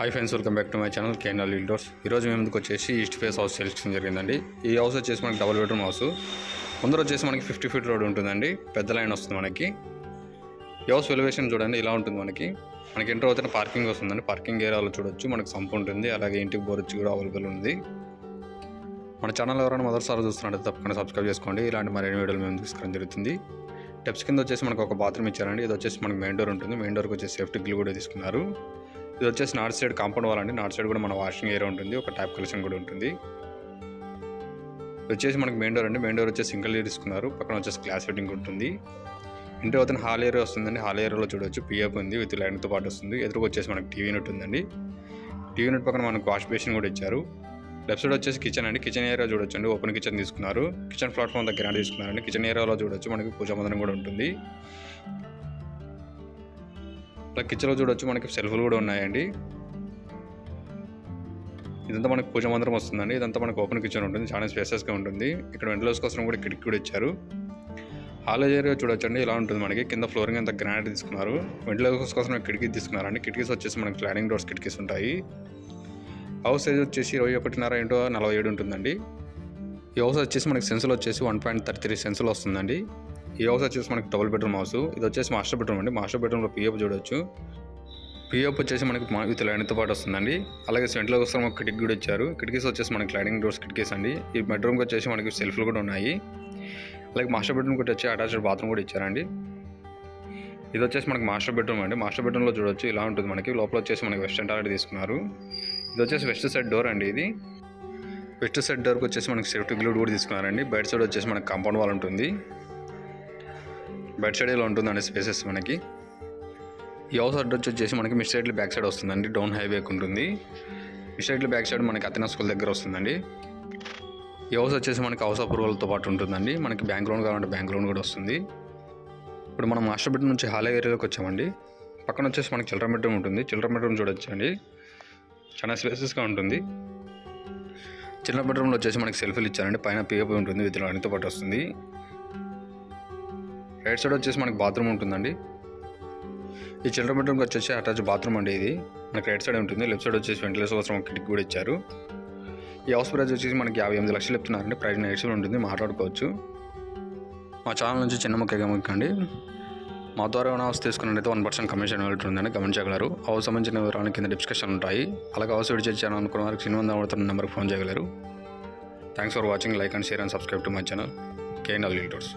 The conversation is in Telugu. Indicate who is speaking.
Speaker 1: Hi friends welcome back to my channel కేనల్ డోర్స్ ఈరోజు మేము ముందుకు వచ్చేసి ఈస్ట్ ఫేస్ హౌస్ సెలెక్షన్ జరిగిందండి. ఈ హౌస్ వచ్చేసి మనకి డబుల్ బెడ్రూమ్ హౌస్ ముందర వచ్చేసి మనకి ఫిఫ్టీ ఫీట్ రోడ్ ఉంటుందండి. పెద్ద లైన్ వస్తుంది మనకి. ఈ హౌస్ ఎలివేషన్ చూడండి ఇలా ఉంటుంది మనకి. మనకి ఎంటర్ అవుతున్న పార్కింగ్ వస్తుందండి. పార్కింగ్ ఏరియాలో చూడొచ్చు మనకి సంపు ఉంటుంది. అలాగే ఇంటికి బోరొచ్చి కూడా అవైలబుల్ ఉంది. మన ఛానల్ ఎవరైనా మొదటిసారి చూస్తున్నట్టు తప్పకుండా సబ్స్క్రైబ్ చేసుకోండి. ఇలాంటి మరిన్ని వీడియోలు మేము తీసుకురావడం జరుగుతుంది. స్టెప్స్ కింద వచ్చేసి మనకు ఒక బాత్రూమ్ ఇచ్చారండి. ఇది వచ్చేసి మనకి మెయిన్ డోర్ ఉంటుంది. మెయిన్ డోర్కి వచ్చేసి సేఫ్టీ గ్లూ కూడా తీసుకున్నారు. ఇది వచ్చేసి నార్త్ సైడ్ కాంపౌండ్ వాల్ అండి. నార్త్ సైడ్ కూడా మన వాషింగ్ ఏరియా ఉంటుంది. ఒక ట్యాప్ కలెక్షన్ కూడా ఉంటుంది. వచ్చేసి మనకి మెయిన్ డోర్ అండి. మెయిన్ డోర్ వచ్చేసి సింగిల్ తీసుకున్నారు. పక్కన వచ్చేసి గ్లాస్ ఫిట్టింగ్ ఉంటుంది. ఇంటి అవుతున్న హాల్ ఏరియా వస్తుందండి. హాల్ ఏరియాలో చూడొచ్చు. పిఎఫ్ ఉంది విత్ లైన్తో పాటు వస్తుంది. ఎదురుకు వచ్చేసి మనకి టీవీ యూనిట్ ఉందండి. టీవీ యూనిట్ పక్కన మనకు వాష్ బేసిన్ కూడా ఇచ్చారు. లెఫ్ట్ సైడ్ వచ్చేసి కిచెన్ అండి. కిచెన్ ఏరియా చూడొచ్చండి. ఓపెన్ కిచెన్ తీసుకున్నారు. కిచెన్ ప్లాట్ఫామ్ దగ్గర తీసుకున్నారండి. కిచెన్ ఏరియాలో చూడొచ్చు. మనకి పూజా మందిరం కూడా ఉంటుంది. ఇలా కిచెన్లో చూడొచ్చు. మనకి సెల్ఫ్లు కూడా ఉన్నాయండి. ఇదంతా మనకి పూజ మందిరం వస్తుందండి. ఇదంతా మనకి ఓపెన్ కిచెన్ ఉంటుంది. చాలా స్పేసెస్గా ఉంటుంది. ఇక్కడ వెంటిలేస్ కోసం కూడా కిటికీ కూడా ఇచ్చారు. హాల్ ఏరియా చూడొచ్చండి. ఇలా ఉంటుంది మనకి. కింద ఫ్లోరింగ్ అంతా గ్రానైట్ తీసుకున్నారు. వెంటిలేషన్స్ కోసం కిటికీ తీసుకున్నారండి. కిటికీస్ వచ్చేసి మనకి స్లాడింగ్ డోర్స్ కిటికీస్ ఉంటాయి. హౌస్ సైజ్ వచ్చేసి ఇరవై ఒకటిన్నర ఇంటూ నలభై ఏడు ఉంటుందండి. ఈ హౌస్ వచ్చేసి మనకి సెన్సులు వచ్చేసి వన్ పాయింట్ థర్టీ త్రీ సెన్సులు వస్తుందండి. ఈ హౌస్ వచ్చేసి మనకి డబుల్ బెడ్రూమ్ హౌస్ ఇది వచ్చేసి మాస్టర్ బెడ్రూమ్ అండి. మాస్టర్ బెడ్రూమ్లో పిఎఫ్ చూడొచ్చు. పిఎఫ్ వచ్చేసి మనకి విత్ లైన్తో పాటు వస్తుందండి. అలాగే సెంట్లో కోసం ఒక కిటికీ కూడా ఇచ్చారు. కిటికీస్ వచ్చేసి మనకి స్లైడింగ్ డోర్స్ కిటికీస్ అండి. ఈ బెడ్రూమ్కి వచ్చేసి మనకి సెల్ఫ్లు కూడా ఉన్నాయి. అలాగే మాస్టర్ బెడ్రూమ్ వచ్చి అటాచ్డ్ బాత్రూమ్ కూడా ఇచ్చారండి. ఇది వచ్చేసి మనకి మాస్టర్ బెడ్రూమ్ అండి. మాస్టర్ బెడ్రూమ్లో చూడొచ్చు. ఇలా ఉంటుంది మనకి. లోపల వచ్చేసి మనకి వెస్టర్న్ టాయిలెట్ తీసుకున్నారు. ఇది వచ్చేసి వెస్ట్ సైడ్ డోర్ అండి ఇది. వెస్ట్ సైడ్ డోర్కి వచ్చేసి మనకి సేఫ్టీ గ్లూడ్ కూడా తీసుకున్నారండి. బయట సైడ్ వచ్చేసి మనకి కాంపౌండ్ వాల్ ఉంటుంది. బెడ్ సైడ్ ఇలా ఉంటుందండి స్పేసెస్ మనకి. ఈ హౌస్ అడ్రస్ వచ్చేసి మనకి మిస్టైడ్లీ బ్యాక్ సైడ్ వస్తుందండి డౌన్ హైవేకి ఉంటుంది. మిస్టైడ్లీ బ్యాక్ సైడ్ మనకి అతనా స్కూల్ దగ్గర వస్తుందండి. ఈ హౌస్ వచ్చేసి మనకి హౌస్ అప్రూవల్తో పాటు ఉంటుందండి. మనకి బ్యాంక్ లోన్ కావాలంటే బ్యాంక్ లోన్ కూడా వస్తుంది. ఇప్పుడు మనం మాస్టర్ బెడ్రూమ్ నుంచి హాల్ ఏరియాలోకి వచ్చామండి. పక్కన వచ్చేసి మనకి చిల్డ్రన్ బెడ్రూమ్ ఉంటుంది. చిల్డ్రన్ బెడ్రూమ్ చూడొచ్చండి. చాలా స్పేసెస్గా ఉంటుంది. చిల్డ్రన్ బెడ్రూమ్లో వచ్చేసి మనకి సెల్ఫీలు ఇచ్చారండి. పైన పిఎఫ్ ఉంటుంది విత్ అన్నితో పాటు వస్తుంది. రైట్ సైడ్ వచ్చేసి మనకి బాత్రూమ్ ఉంటుందండి. ఈ చిల్డ్రన్ బెడ్రూమ్కి వచ్చేసి అటాచ్ బాత్రూమ్ అండి ఇది. మనకి రైట్ సైడ్ ఉంటుంది. లెఫ్ట్ సైడ్ వచ్చేసి వెంటిలేషన్ కోసం ఒక కిటికీ కూడా ఇచ్చారు. ఈ హౌస్ ప్రైస్ వచ్చేసి మనకి యాభై ఎనిమిది లక్షలు చెప్తున్నారండి. ప్రైస్ నైట్స్లో ఉంటుంది. మాట్లాడుకోవచ్చు. మా ఛానల్ నుంచి చిన్న ముఖ్య గమనికండి మా ద్వారా ఏమైనా హౌస్ తీసుకున్నట్టయితే వన్ పర్సెంట్ కమిషన్ వెళ్తుందని గమనించగలరు హౌస్ సంబంధించిన వివరాలు కింద డిస్కషన్ ఉంటాయి. అలాగే హౌస్ విడిచేసాను అనుకున్న వారికి సినిమా అవుతున్న నెంబర్కి ఫోన్ చేయగలరు. Thanks for watching like and share and subscribe to my channel KNL litres